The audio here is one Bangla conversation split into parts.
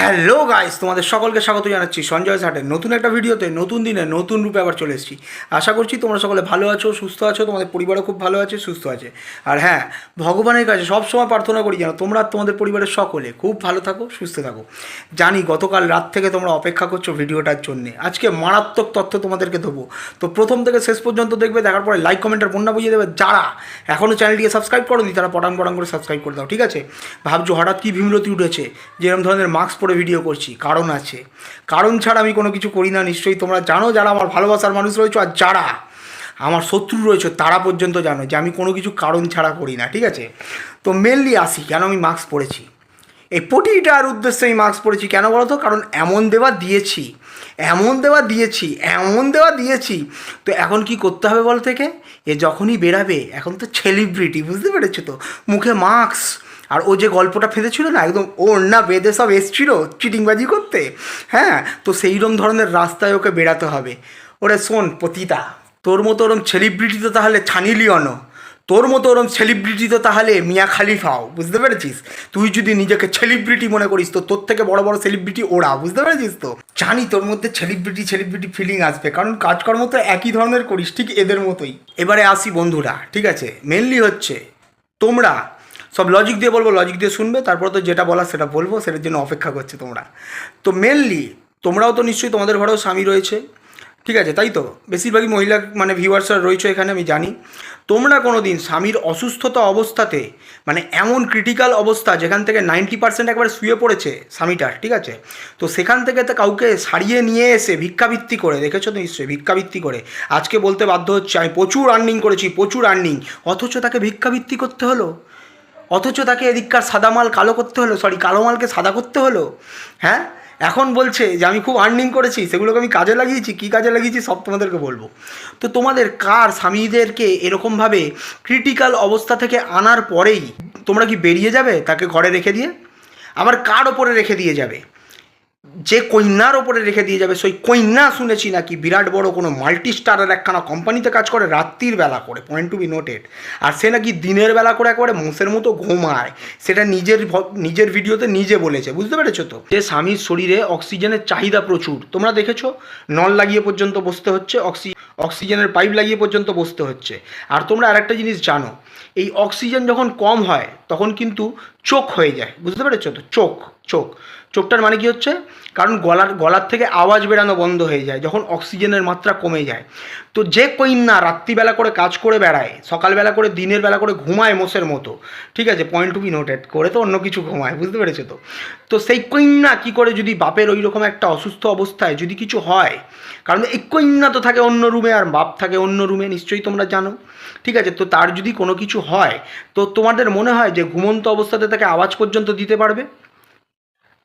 হ্যালো গাইস, তোমাদের সকলকে স্বাগত জানাচ্ছি সঞ্জয় সাটের নতুন একটা ভিডিওতে, নতুন দিনে নতুন রূপে আবার চলে এসেছি। আশা করছি তোমরা সকলে ভালো আছো, সুস্থ আছো, তোমাদের পরিবারও খুব ভালো আছে, সুস্থ আছে। আর হ্যাঁ ভগবানের কাছে সবসময় প্রার্থনা করি যেন তোমরা তোমাদের পরিবারের সকলে খুব ভালো থাকো, সুস্থ থাকো। জানি গতকাল রাত থেকে তোমরা অপেক্ষা করছ ভিডিওটার জন্যে। আজকে মারাত্মক তথ্য তোমাদেরকে দেবো। তো প্রথম থেকে শেষ পর্যন্ত দেখবে, দেখার পরে লাইক কমেন্টের বন্যা বুঝিয়ে দেবে যারা এখনও চ্যানেলটিকে সাবস্ক্রাইব করোনি, তারা পটাং পটাং করে সাবস্ক্রাইব করে দাও, ঠিক আছে? ভাবছ হঠাৎ কী ভীমরতি উঠেছে? যেরকম ধরনের মাস্ক পরে ভিডিও করছি, কারণ আছে। কারণ ছাড়া আমি কোনো কিছু করি না, নিশ্চয়ই তোমরা জানো যারা আমার ভালোবাসার মানুষ রয়েছে আর যারা আমার শত্রু রয়েছে, তারা পর্যন্ত জানো যে আমি কোনো কিছু কারণ ছাড়া করি না, ঠিক আছে? তো মেনলি আসি, কেন আমি মাস্ক পরেছি? এই পটিটার উদ্দেশ্যে আমি মাস্ক পরেছি কেন বলো তো কারণ এমন দেওয়া দিয়েছি, এমন দেওয়া দিয়েছি, এমন দেওয়া দিয়েছি। তো এখন কি করতে হবে বল থেকে? এ যখনই বেরাবে, এখন তো সেলিব্রিটি বুঝতে পেরেছ তো? মুখে মাস্ক আর ও যে গল্পটা ফেঁদেছিল না, একদম ওর না বেঁধে সব এসছিল চিটিংবাজি করতে হ্যাঁ? তো সেইরকম ধরনের রাস্তায় ওকে বেরাতে হবে। ওরে শোন পতিতা, তোর মতো ওরম সেলিব্রিটি তো তাহলে ছানি লিওনো তোর মতো ওরম সেলিব্রিটি তো তাহলে মিয়া খালিফাও, বুঝতে পেরেছিস? তুই যদি নিজেকে সেলিব্রিটি মনে করিস তো তোর থেকে বড় বড় সেলিব্রিটি ওরা, বুঝতে পেরেছিস তো? জানি তোর মধ্যে সেলিব্রিটি সেলিব্রিটি ফিলিং আসবে, কারণ কাজকর্ম তো একই ধরনের করিস, ঠিক এদের মতোই। এবারে আসি বন্ধুরা, ঠিক আছে? মেনলি হচ্ছে তোমরা সব লজিক দিয়ে বলব লজিক দিয়ে শুনবে, তারপর তো যেটা বলা সেটা বলব, সেটার জন্য অপেক্ষা করছে তোমরা। তো মেনলি তোমরাও তো নিশ্চয়ই তোমাদের ঘরেও স্বামী রয়েছে, ঠিক আছে? তাই তো? বেশিরভাগই মহিলা মানে ভিউয়ার্সরা রয়েছে এখানে, আমি জানি। তোমরা কোনো দিন স্বামীর অসুস্থতা অবস্থাতে মানে এমন ক্রিটিক্যাল অবস্থা যেখান থেকে নাইনটি পার্সেন্ট একবার শুয়ে পড়েছে স্বামীটার, ঠিক আছে? তো সেখান থেকে তো কাউকে সারিয়ে নিয়ে এসে ভিক্ষাবৃত্তি করে, দেখেছ তো নিশ্চয়ই? ভিক্ষাবৃত্তি করে। আজকে বলতে বাধ্য হচ্ছে, আমি প্রচুর আর্নিং করেছি, প্রচুর আর্নিং অথচ তাকে ভিক্ষাবৃত্তি করতে হলো? অথচ তাকে এদিককার সাদা মাল কালো করতে হলো সরি কালো মালকে সাদা করতে হলো। হ্যাঁ? এখন বলছে যে, আমি খুব আর্নিং করেছি, সেগুলোকে আমি কাজে লাগিয়েছি, কী কাজে লাগিয়েছি সব তোমাদেরকে বলব। তো তোমাদের কার স্বামীদেরকে এরকমভাবে ক্রিটিক্যাল অবস্থা থেকে আনার পরেই তোমরা কি বেরিয়ে যাবে তাকে ঘরে রেখে দিয়ে? আবার কার ওপরে রেখে দিয়ে যাবে? যে কন্যার ওপরে রেখে দিয়ে যাবে, সেই কন্যা শুনেছি নাকি বিরাট বড় কোনো মাল্টি স্টারের একখানা কোম্পানিতে কাজ করে রাত্রির বেলা করে পয়েন্ট টু বি নোটেড আর সে নাকি দিনের বেলা করে একবারে মোষের মতো ঘুমায়। সেটা নিজের নিজের ভিডিওতে নিজে বলেছে, বুঝতে পেরেছ তো? যে স্বামীর শরীরে অক্সিজেনের চাহিদা প্রচুর। তোমরা দেখেছ? নল লাগিয়ে পর্যন্ত বসতে হচ্ছে, অক্সি, অক্সিজেনের পাইপ লাগিয়ে পর্যন্ত বসতে হচ্ছে। আর তোমরা আরেকটা জিনিস জানো, এই অক্সিজেন যখন কম হয়, তখন কিন্তু চোখ হয়ে যায়, বুঝতে পেরেছ তো? চোখ চোখ। চোখটার মানে কি হচ্ছে? কারণ গলার গলার থেকে আওয়াজ বেরানো বন্ধ হয়ে যায়, যখন অক্সিজেনের মাত্রা কমে যায়। তো যে কন্যা রাত্রিবেলা করে কাজ করে বেড়ায়, সকালবেলা করে, দিনের বেলা করে ঘুমায় মোষের মতো, ঠিক আছে পয়েন্ট টু বি নোটেড করে তো অন্য কিছু ঘুমায়, বুঝতে পেরেছ তো? তো সেই কন্যা কী করে যদি বাপের ওই রকম একটা অসুস্থ অবস্থায় যদি কিছু হয়, কারণ এই কন্যা তো থাকে অন্য রুমে আর বাপ থাকে অন্য রুমে, নিশ্চয়ই তোমরা জানো, ঠিক আছে? তো তার যদি কোনো কিছু হয়, তো তোমাদের মনে হয় যে ঘুমন্ত অবস্থাতে তাকে আওয়াজ পর্যন্ত দিতে পারবে?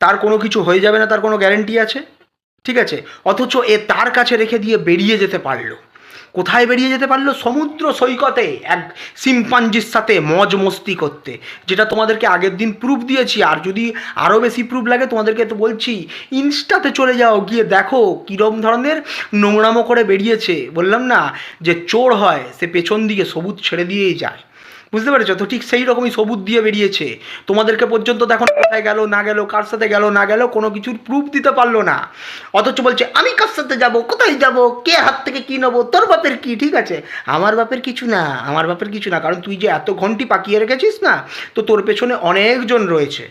তার কোনো কিছু হয়ে যাবে না, তার কোনো গ্যারেন্টি আছে? ঠিক আছে? অথচ এ তার কাছে রেখে দিয়ে বেরিয়ে যেতে পারল। কোথায় বেরিয়ে যেতে পারল? সমুদ্র সৈকতে, এক সিম্পাঞ্জির সাথে মজ মস্তি করতে। যেটা তোমাদেরকে আগের দিন প্রুফ দিয়েছি, আর যদি আরও বেশি প্রুফ লাগে, তোমাদেরকে তো বলছি, ইনস্টাতে চলে যাও, গিয়ে দেখো কীরকম ধরনের নোংরামো করে বেরিয়েছে। বললাম না যে চোর হয়, সে পেছন দিকে সবুজ ছেড়ে দিয়েই যায়। বুঝতে পেরেছ? তো ঠিক সেই রকমই সবুজ দিয়ে বেরিয়েছে। তোমাদেরকে পর্যন্ত দেখো কোথায় গেল, না গেল, কার সাথে গেল, না গেল, কোনো কিছুর প্রুফ দিতে পারল না। অথচ বলছে, আমি কার সাথে যাব? কোথায় যাব? কে হাত থেকে কী নেব? তোর বাপের কি? ঠিক আছে? আমার বাপের কিছু না, আমার বাপের কিছু না। কারণ তুই যে এত ঘন্টি পাকিয়ে রেখেছিস না, তো তোর পেছনে অনেকজন রয়েছে।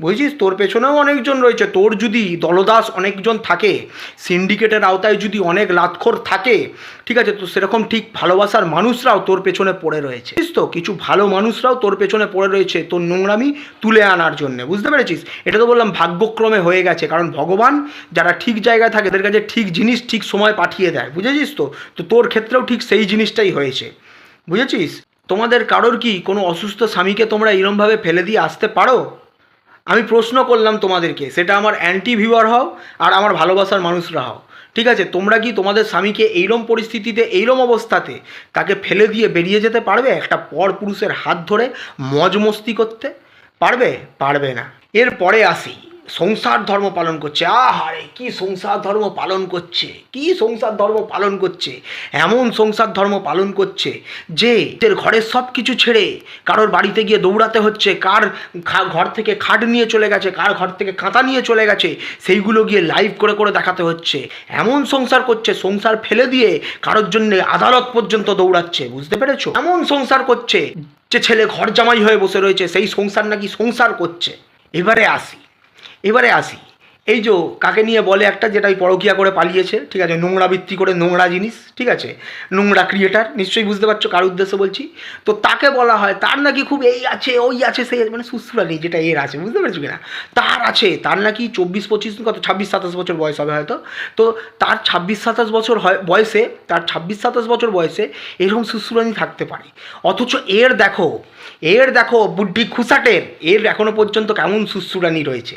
বুঝছিস? তোর পেছনেও অনেকজন রয়েছে। তোর যদি দলদাস অনেকজন থাকে সিন্ডিকেটের আওতায় যদি অনেক লাতখোর থাকে, ঠিক আছে, তো সেরকম ঠিক ভালোবাসার মানুষরাও তোর পেছনে পড়ে রয়েছে। বুঝিস তো? কিছু ভালো মানুষরাও তোর পেছনে পড়ে রয়েছে তোর নোংরামি তুলে আনার জন্য। বুঝতে পেরেছিস? এটা তো বললাম ভাগ্যক্রমে হয়ে গেছে। কারণ ভগবান যারা ঠিক জায়গায় থাকে, তাদের কাছে ঠিক জিনিস ঠিক সময় পাঠিয়ে দেয়। বুঝেছিস তো? তো তোর ক্ষেত্রেও ঠিক সেই জিনিসটাই হয়েছে। বুঝেছিস? তোমাদের কারোর কি কোনো অসুস্থ স্বামীকে তোমরা এরমভাবে ফেলে দিয়ে আসতে পারো? আমি প্রশ্ন করলাম তোমাদেরকে, সেটা আমার অ্যান্টি ভিউয়ার হও আর আমার ভালোবাসার মানুষরা হও। ঠিক আছে? তোমরা কি তোমাদের স্বামীকে এইরম পরিস্থিতিতে, এইরম অবস্থাতে তাকে ফেলে দিয়ে বেরিয়ে যেতে পারবে একটা পর পুরুষের হাত ধরে মজমস্তি করতে? পারবে? পারবে না। এরপরে আসি। সংসার ধর্ম পালন করছে। আহারে, কি সংসার ধর্ম পালন করছে? কি সংসার ধর্ম পালন করছে? এমন সংসার ধর্ম পালন করছে যে ঘরের সব কিছু ছেড়ে কারোর বাড়িতে গিয়ে দৌড়াতে হচ্ছে, কার ঘর থেকে খাট নিয়ে চলে গেছে, কার ঘর থেকে কাঁথা নিয়ে চলে গেছে, সেইগুলো গিয়ে লাইভ করে করে দেখাতে হচ্ছে। এমন সংসার করছে, সংসার ফেলে দিয়ে কারোর জন্য আদালত পর্যন্ত দৌড়াচ্ছে, বুঝতে পেরেছ? এমন সংসার করছে যে ছেলে ঘর জামাই হয়ে বসে রয়েছে, সেই সংসার নাকি সংসার করছে। এবারে আসি। এবারে আসি। এই যে কাকে নিয়ে বলে একটা যেটা ওই পরকিয়া করে পালিয়েছে ঠিক আছে নোংরা বৃত্তি করে নোংরা জিনিস ঠিক আছে নোংরা ক্রিয়েটার নিশ্চয়ই বুঝতে পারছ কার উদ্দেশ্যে বলছি? তো তাকে বলা হয় তার নাকি খুব এই আছে ওই আছে সেই আছে, মানে সুস্থরা নেই যেটা এর আছে বুঝতে পেরেছ কিনা? তার আছে তার নাকি চব্বিশ পঁচিশ কত ছাব্বিশ সাতাশ বছর বয়স হবে হয়তো। তো তার ছাব্বিশ সাতাশ বছর হয় বয়সে তার ছাব্বিশ সাতাশ বছর বয়সে এরকম সুশ্রুরানি থাকতে পারে। অথচ এর দেখো এর দেখো বুদ্ধি খুসাটের এর এখনও পর্যন্ত কেমন সুশ্রুরানি রয়েছে।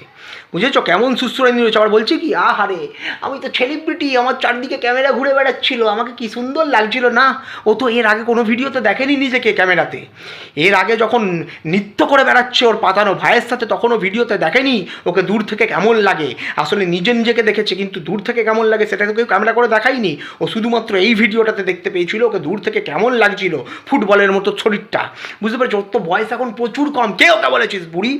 বুঝেছ? কেমন সুশ্রুরানি রয়েছে। আবার বলছে কি, আহারে, আমি তো সেলিব্রিটি আমার চারদিকে ক্যামেরা ঘুরে বেড়াচ্ছিল, আমাকে কি সুন্দর লাগছিল না? ও তো এর আগে কোনো ভিডিওতে দেখেনি নিজেকে ক্যামেরাতে এর আগে যখন নৃত্য করে বেড়াচ্ছে ওর পাতানো ভাইয়ের সাথে, তখনও ভিডিওতে দেখেনি ওকে দূর থেকে কেমন লাগে। আসলে নিজে নিজেকে দেখেছে, কিন্তু দূর থেকে কেমন লাগে সেটা তো কেউ ক্যামেরা করে দেখায়নি। ও শুধুমাত্র এই ভিডিওটাতে দেখতে পেয়েছিল ওকে দূর থেকে কেমন লাগছিল ফুটবলের মতো শরীরটা বুঝতে পেরেছ? ওর তো বয়স এখন প্রচুর কম। কে ওকে বলেছিস বুড়ি?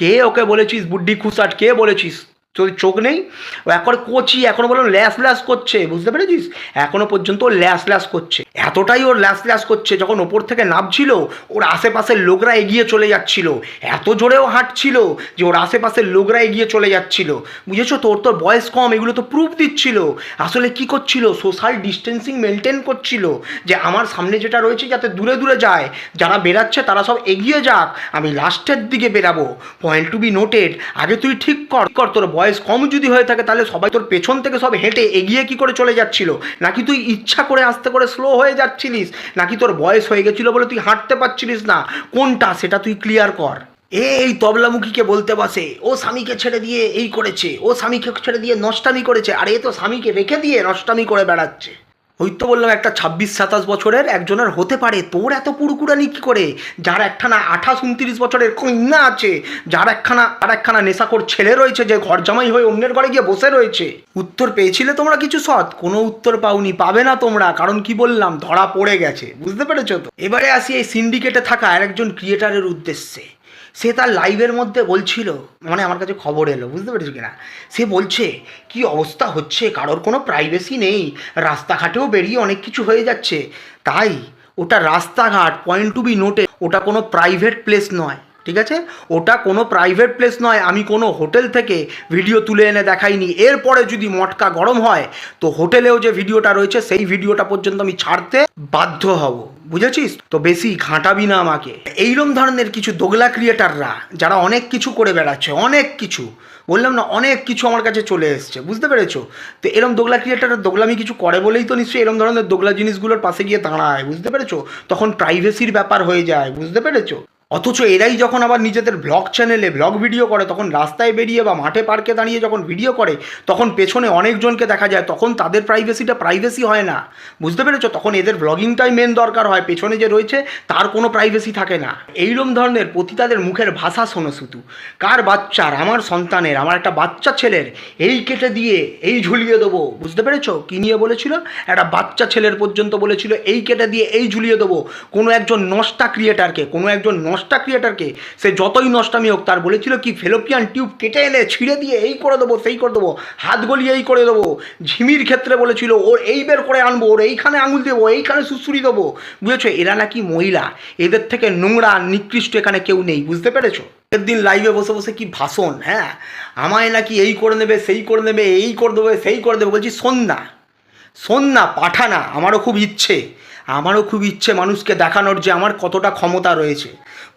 কে ওকে বলেছিস বুড্ডি খুসাট? কে বলেছিস তোর চোখ নেই? ও এখন কোচি, এখনও বললাম ল্যাস ল্যাস করছে, বুঝতে পেরেছিস? এখনও পর্যন্ত ল্যাস ল্যাস করছে। এতটাই ওর ল্যাস ল্যাস করছে, যখন ওপর থেকে নামছিল, ওর আশেপাশের লোকরা এগিয়ে চলে যাচ্ছিল। এত জোরেও হাঁটছিল যে ওর আশেপাশের লোকরা এগিয়ে চলে যাচ্ছিল। বুঝেছ তোর তোর বয়স কম, এগুলো তো প্রুফ দিচ্ছিল। আসলে কি করছিল? সোশ্যাল ডিস্টেন্সিং মেনটেন করছিল যে আমার সামনে যেটা রয়েছে যাতে দূরে দূরে যায়। যারা বেরাচ্ছে তারা সব এগিয়ে যাক, আমি লাস্টের দিকে বেরাবো পয়েন্ট টু বি নোটেড আগে তুই ঠিক কর কর, তোর বয়স কম যদি হয়ে থাকে, তাহলে সবাই তোর পেছন থেকে সব হেঁটে এগিয়ে কি করে চলে যাচ্ছিল? নাকি তুই ইচ্ছা করে আসতে করে স্লো হয়ে যাচ্ছিলিস? নাকি তোর বয়স হয়ে গেছিল বলে তুই হাঁটতে পারছিলিস না? কোনটা সেটা তুই ক্লিয়ার কর। এই তবলামুখীকে বলতে বসে, ও স্বামীকে ছেড়ে দিয়ে এই করেছে, ও স্বামীকে ছেড়ে দিয়ে নষ্টামি করেছে, আর এ তো স্বামীকে রেখে দিয়ে নষ্টামি করে বেড়াচ্ছে। ওই তো বললাম একটা ছাব্বিশ, সাতাশ বছরের একজনের হতে পারে। তোর এত পুরকুরানি কি করে? যার একখানা আঠাশ, উনত্রিশ বছরের কন্যা আছে, যার একখানা আর একখানা নেশাখোর ছেলে রয়েছে যে ঘর জামাই হয়ে অন্যের ঘরে গিয়ে বসে রয়েছে। উত্তর পেয়েছিলে তোমরা কিছু, সৎ? কোনো উত্তর পাওনি, পাবে না তোমরা। কারণ কি বললাম? ধরা পড়ে গেছে। বুঝতে পেরেছ তো? এবারে আসি এই সিন্ডিকেটে থাকা আরেকজন ক্রিয়েটারের উদ্দেশ্যে। সে তার লাইভের মধ্যে বলছিল মানে আমার কাছে খবর এলো, বুঝতে পেরেছ কিনা? সে বলছে, কি অবস্থা হচ্ছে? কারোর কোনো প্রাইভেসি নেই। রাস্তাঘাটেও বেরিয়ে অনেক কিছু হয়ে যাচ্ছে। তাই ওটা রাস্তাঘাট পয়েন্ট টু বি নোটে ওটা কোনো প্রাইভেট প্লেস নয়, ঠিক আছে? ওটা কোনো প্রাইভেট প্লেস নয়। আমি কোনো হোটেল থেকে ভিডিও তুলে এনে দেখাইনি। এরপরে যদি মটকা গরম হয়, তো হোটেলেও যে ভিডিওটা রয়েছে, সেই ভিডিওটা পর্যন্ত আমি ছাড়তে বাধ্য হব। বুঝেছিস? তো বেশি ঘাঁটাবি না আমাকে। এইরম ধরনের কিছু দোগলা ক্রিয়েটাররা, যারা অনেক কিছু করে বেড়াচ্ছে, অনেক কিছু, বললাম না, অনেক কিছু আমার কাছে চলে এসছে, বুঝতে পেরেছ? তো এরম দোগলা ক্রিয়েটার দোগলামি কিছু করে বলেই তো নিশ্চয়ই এরম ধরনের দোগলা জিনিসগুলোর পাশে গিয়ে দাঁড়ায়, বুঝতে পেরেছ? তখন প্রাইভেসির ব্যাপার হয়ে যায়, বুঝতে পেরেছ? অথচ এরাই যখন আবার নিজেদের ব্লগ চ্যানেলে ব্লগ ভিডিও করে, তখন রাস্তায় বেরিয়ে বা মাঠে পার্কে দাঁড়িয়ে যখন ভিডিও করে, তখন পেছনে অনেকজনকে দেখা যায়, তখন তাদের প্রাইভেসিটা প্রাইভেসি হয় না। বুঝতে পেরেছ? তখন এদের ব্লগিংটাই মেন দরকার হয়, পেছনে যে রয়েছে, তার কোনো প্রাইভেসি থাকে না। এইরকম ধরনের পতিতাদের মুখের ভাষা শোনো শুধু কার বাচ্চার? আমার সন্তানের, আমার একটা বাচ্চা ছেলের। এই কেটে দিয়ে, এই ঝুলিয়ে দেবো। বুঝতে পেরেছ? কী নিয়ে বলেছিল? একটা বাচ্চা ছেলের পর্যন্ত বলেছিল, এই কেটে দিয়ে, এই ঝুলিয়ে দেবো। কোনো একজন নষ্টা ক্রিয়েটারকে কোনো একজন নষ্টা ক্রিয়েটারকে সে যতই নষ্টামি হোক, তার বলেছিল কি, ফেলোপিয়ান টিউব কেটে এনে ছিঁড়ে দিয়ে এই করে দেবো, সেই করে দেবো, হাত গলিয়ে এই করে দেবো, ঝিমির ক্ষেত্রে বলেছিল, ওর এই বের করে আনব, ওর এইখানে আঙুল দেবো, এইখানে সুসুরি দেবো। বুঝেছ, এরা নাকি মহিলা, এদের থেকে নোংরা, নিকৃষ্ট এখানে কেউ নেই, বুঝতে পেরেছ? দিন লাইভে বসে বসে কি ভাষণ হ্যাঁ? আমায় নাকি এই করে নেবে, সেই করে নেবে, এই করে দেবে, সেই করে দেবে, বলছি, শোন না শোন না, পাঠা না, আমারও খুব ইচ্ছে। আমারও খুব ইচ্ছে মানুষকে দেখানোর যে আমার কতটা ক্ষমতা রয়েছে।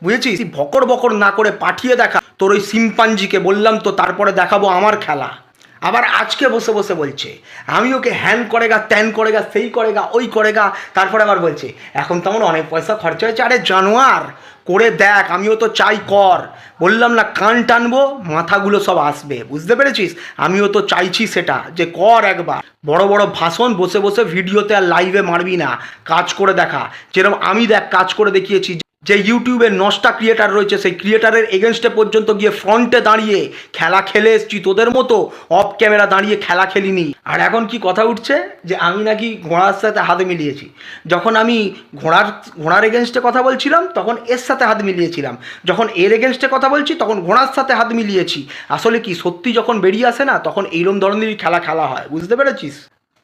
বুঝেছিস? বকর বকর না করে পাঠিয়ে দেখা। তোর ওই সিম্পাঞ্জিকে বললাম তো তারপরে দেখাবো আমার খেলা। আবার আজকে বসে বসে বলছে, আমি ওকে হ্যান করেগা, ত্যান করেগা, সেই করেগা, ওই করেগা। তারপরে আবার বলছে, এখন তো আমার অনেক পয়সা খরচা হয়েছে। আরে জানোয়ার, করে দেখ, আমিও তো চাই কর। বললাম, না, কান টানবো, মাথাগুলো সব আসবে, বুঝতে পেরেছিস? আমিও তো চাইছি সেটা, যে কর একবার। বড় বড় ভাষণ, বসে বসে ভিডিওতে আর লাইভে মারবি না, কাজ করে দেখা। যেরকম আমি দেখ, কাজ করে দেখিয়েছি। যে ইউটিউবের নষ্টা ক্রিয়েটার রয়েছে, সেই ক্রিয়েটারের এগেনস্টে পর্যন্ত গিয়ে ফ্রন্টে দাঁড়িয়ে খেলা খেলে এসছি তোদের মতো। অফ ক্যামেরা দাঁড়িয়ে খেলা খেলিনি। আর এখন কি কথা উঠছে? যে আমি নাকি ঘোড়ার সাথে হাত মিলিয়েছি। যখন আমি ঘোড়ার ঘোড়ার এগেনস্টে কথা বলছিলাম, তখন এর সাথে হাত মিলিয়েছিলাম। যখন এর এগেনস্টে কথা বলছি, তখন ঘোড়ার সাথে হাত মিলিয়েছি। আসলে কি সত্যি যখন বেরিয়ে আসে না, তখন এইরম ধরনেরই খেলা খেলা হয়। বুঝতে পেরেছিস?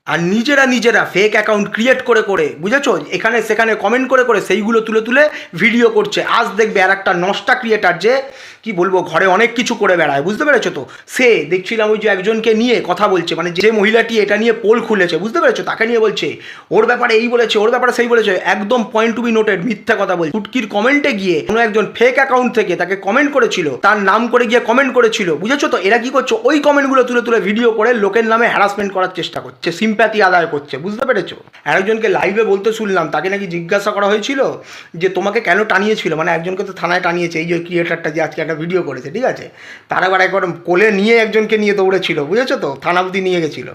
আর নিজেরা নিজেরা ফেক অ্যাকাউন্ট ক্রিয়েট করে করে, বুঝেছ? এখানে, সেখানে কমেন্ট করে করে সেইগুলো তুলে তুলে ভিডিও করছে। আজ দেখবে আর একটা নষ্টা ক্রিয়েটার যে কি বলব, ঘরে অনেক কিছু করে বেড়ায়, বুঝতে পেরেছ তো? সে, দেখছিলাম ওই যে একজনকে নিয়ে কথা বলছে মানে যে মহিলাটি এটা নিয়ে পোল খুলেছে, বুঝতে পেরেছ? তাকে নিয়ে বলছে, ওর ব্যাপারে এই বলেছে, ওর ব্যাপারে সেই বলেছে, একদম পয়েন্ট টু বি নোটেড মিথ্যা কথা বলছে। ফুটকির কমেন্টে গিয়ে কোনো একজন ফেক অ্যাকাউন্ট থেকে তাকে কমেন্ট করেছিল, তার নাম করে গিয়ে কমেন্ট করেছিল, বুঝেছ তো? এরা কি করছে? ওই কমেন্টগুলো তুলে তুলে ভিডিও করে লোকের নামে হ্যারাসমেন্ট করার চেষ্টা করছে সিম্প্যাথি আদায় করছে, বুঝতে পেরেছ? আরেকজনকে লাইভে বলতে শুনলাম, তাকে নাকি জিজ্ঞাসা করা হয়েছিল যে তোমাকে কেন টানিয়েছিল? মানে একজনকে তো থানায় টানিয়েছে, এই যে ক্রিয়েটারটা যে আজকে একটা ভিডিও করেছে, ঠিক আছে? তার আবার একবার কোলে নিয়ে একজনকে নিয়ে দৌড়েছিল, বুঝেছ তো? থানা অবধি নিয়ে গেছিল।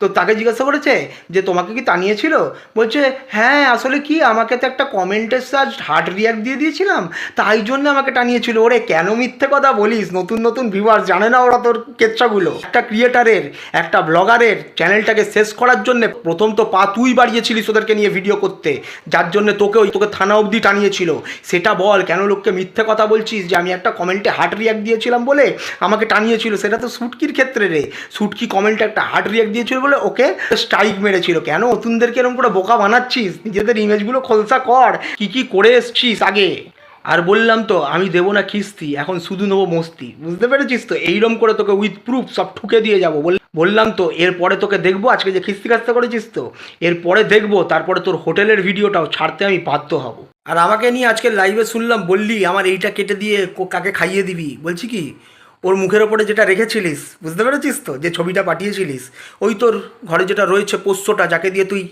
তো তাকে জিজ্ঞাসা করেছে যে, তোমাকে কি টানিয়েছিল? বলছে হ্যাঁ আসলে কি, আমাকে তো একটা কমেন্টের সাজ হার্ট রিয়াক্ট দিয়ে দিয়েছিলাম, তাই জন্য আমাকে টানিয়েছিল। ওরে, কেন মিথ্যে কথা বলিস? নতুন নতুন ভিউয়ার্স জানে না ওরা তোর কেচ্ছাগুলো? একটা ক্রিয়েটারের একটা ব্লগারের চ্যানেলটাকে শেষ করার জন্য প্রথম তো পা তুই বাড়িয়েছিলিস ওদেরকে নিয়ে ভিডিও করতে, যার জন্য তোকে ওই, তোকে থানা অবধি টানিয়েছিল। সেটা বল, কেন লোককে মিথ্যে কথা বলছিস? যে আমি একটা কমেন্টে হার্ট রিয়াক্ট দিয়েছিলাম বলে আমাকে টানিয়েছিল, সেটা তো সুটকির ক্ষেত্রে রে। সুটকি কমেন্টে একটা হার্ট রিয়াক্ট দিয়েছিল বলে ওকে স্ট্রাইক মেরেছিল। কেন? নতুনদেরকে এরকম করে বোকা বানাচ্ছিস? নিজেদের ইমেজগুলো খোলসা কর। কি কি করে এসছিস আগে? আর বললাম তো, আমি দেবো না কিস্তি এখন শুধু নেব মস্তি। বুঝতে পেরেছিস তো? এইরকম করে তোকে উইথ প্রুফ সব ঠুকে দিয়ে যাব। বল বললাম তো, এরপরে তোকে দেখব, আজকে যে খিস্তি খাস্তা করেছিস তো, এরপরে দেখব, তারপরে তোর হোটেলের ভিডিওটাও ছাড়তে আমি বাধ্য হব। আর আমাকে নিয়ে আজকে লাইভে শুনলাম, বললি আমার এইটা কেটে দিয়ে কাকে খাইয়ে দিবি? বলছি কি, ওর মুখের ওপরে যেটা রেখেছিলিস, বুঝতে পেরেছিস তো? যে ছবিটা পাঠিয়েছিলিস, ওই তোর ঘরে যেটা রয়েছে পোষ্যটা, যাকে দিয়ে তুই,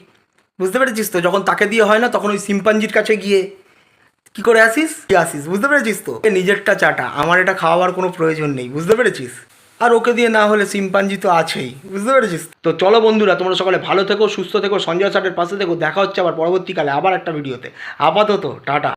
বুঝতে পেরেছিস তো? যখন তাকে দিয়ে হয় না, তখন ওই সিম্পাঞ্জির কাছে গিয়ে কি করে আসিস? কি আসিস, বুঝতে পেরেছিস তো? নিজেরটা চাটা, আমার এটা খাওয়াবার কোনো প্রয়োজন নেই, বুঝতে পেরেছিস? আর ওকে দিয়ে না হলে সিম্পাঞ্জি তো আছেই, বুঝতে পেরেছিস? তো চলো বন্ধুরা, তোমরা সকালে ভালো থেকো, সুস্থ থেকো, সঞ্জয় সাটের পাশে থেকো, দেখা হচ্ছে আবার পরবর্তীকালে, আবার একটা ভিডিওতে। আপাতত, টাটা।